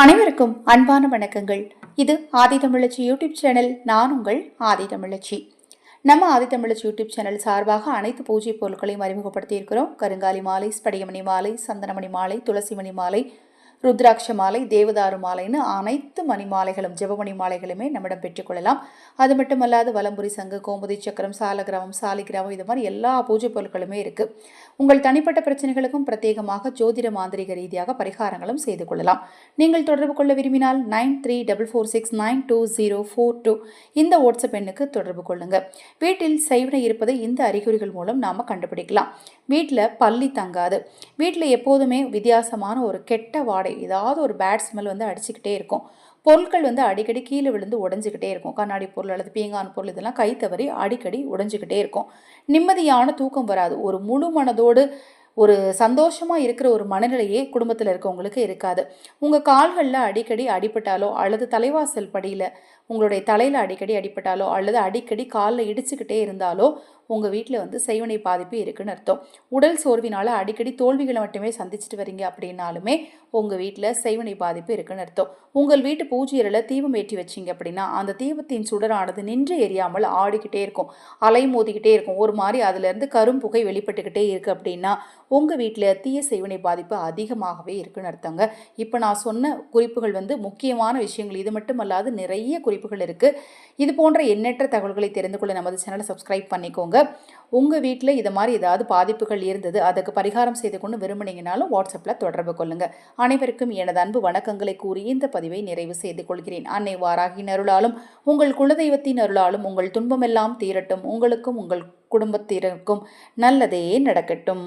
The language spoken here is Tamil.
அனைவருக்கும் அன்பான வணக்கங்கள். இது ஆதி தமிழச்சி யூடியூப் சேனல் நான் உங்கள் ஆதி தமிழச்சி. நம்ம ஆதி தமிழச்சி யூடியூப் சேனல் சார்பாக அனைத்து பூஜை பொருட்களையும் அறிமுகப்படுத்தி இருக்கிறோம் கருங்காலி மாலை ஸ்படியமணி மாலை சந்தனமணி மாலை துளசிமணி மாலை ருத்ராட்ச மாலை தேவதாரு மாலைன்னு அனைத்து மணி மாலைகளும் ஜெபமணி மாலைகளுமே நம்மிடம் பெற்றுக்கொள்ளலாம் அது மட்டுமல்லாது வலம்புரி சங்கு கோமுதி சக்கரம் சாலகிராமம் சாலிகிராமம் இது மாதிரி எல்லா பூஜை பொருட்களுமே இருக்குது உங்கள் தனிப்பட்ட பிரச்சனைகளுக்கும் பிரத்யேகமாக ஜோதிட மாந்திரிக ரீதியாக பரிகாரங்களும் செய்து கொள்ளலாம். நீங்கள் தொடர்பு கொள்ள விரும்பினால் nine three double four six nine two zero four two இந்த வாட்ஸ்அப் எண்ணுக்கு தொடர்பு கொள்ளுங்கள் வீட்டில் சைவனை இருப்பதை இந்த அறிகுறிகள் மூலம் நாம் கண்டுபிடிக்கலாம். வீட்டில் பள்ளி தங்காது. வீட்டில் எப்போதுமே வித்தியாசமான ஒரு கெட்ட வாடை ஏதாவது ஒரு பேட் ஸ்மெல் வந்து அடிச்சுக்கிட்டே இருக்கும். பொருட்கள் வந்து அடிக்கடி கீழே விழுந்து உடஞ்சிக்கிட்டே இருக்கும். கண்ணாடி பொருள் அல்லது பீங்கான் பொருள் இதெல்லாம் கை தவறி அடிக்கடி உடஞ்சிக்கிட்டே இருக்கும். நிம்மதியான தூக்கம் வராது. ஒரு முழு மனதோடு ஒரு சந்தோஷமாக இருக்கிற ஒரு மனநிலையே குடும்பத்தில் இருக்கவங்களுக்கு இருக்காது. உங்கள் கால்களில் அடிக்கடி அடிபட்டாலோ அல்லது தலைவாசல் படியில் உங்களுடைய தலையில் அடிக்கடி அடிபட்டாலோ அல்லது அடிக்கடி காலில் இடிச்சுக்கிட்டே இருந்தாலோ உங்கள் வீட்டில் வந்து செய்வனை பாதிப்பு இருக்குன்னு அர்த்தம். உடல் சோர்வினால் அடிக்கடி தோல்விகளை மட்டுமே சந்திச்சுட்டு வரீங்க அப்படின்னாலுமே உங்கள் வீட்டில் செய்வனை பாதிப்பு இருக்குன்னு அர்த்தம். உங்கள் வீட்டு பூஜையரில் தீபம் ஏற்றி வச்சிங்க அப்படின்னா அந்த தீபத்தின் சுடரானது நின்று எரியாமல் ஆடிக்கிட்டே இருக்கும். அலை மோதிக்கிட்டே இருக்கும். ஒரு மாதிரி அதுலேருந்து கரும்புகை வெளிப்பட்டுக்கிட்டே இருக்குது அப்படின்னா உங்கள் வீட்டில் தீய செய்வனை பாதிப்பு அதிகமாகவே இருக்குன்னு அர்த்தங்க. இப்போ நான் சொன்ன குறிப்புகள் வந்து முக்கியமான விஷயங்கள். இது மட்டும் அல்லாது நிறைய குறிப்புகள் இருக்குது இது போன்ற எண்ணற்ற தகவல்களை தெரிந்து கொள்ள நமது சேனலை சப்ஸ்கிரைப் பண்ணிக்கோங்க. உங்கள் வீட்டில் இது மாதிரி ஏதாவது பாதிப்புகள் இருந்தது அதுக்கு பரிகாரம் செய்து கொண்டு விரும்புனீங்கனாலும் வாட்ஸ்அப்பில் தொடர்பு கொள்ளுங்கள் அனைவருக்கும் எனது அன்பு வணக்கங்களை கூறி இந்த பதிவை நிறைவு செய்து கொள்கிறேன். அன்னை வாராகின் அருளாலும் உங்கள் குலதெய்வத்தின் அருளாலும் உங்கள் துன்பமெல்லாம் தீரட்டும். உங்களுக்கும் உங்கள் குடும்பத்தினருக்கும் நல்லதே நடக்கட்டும்.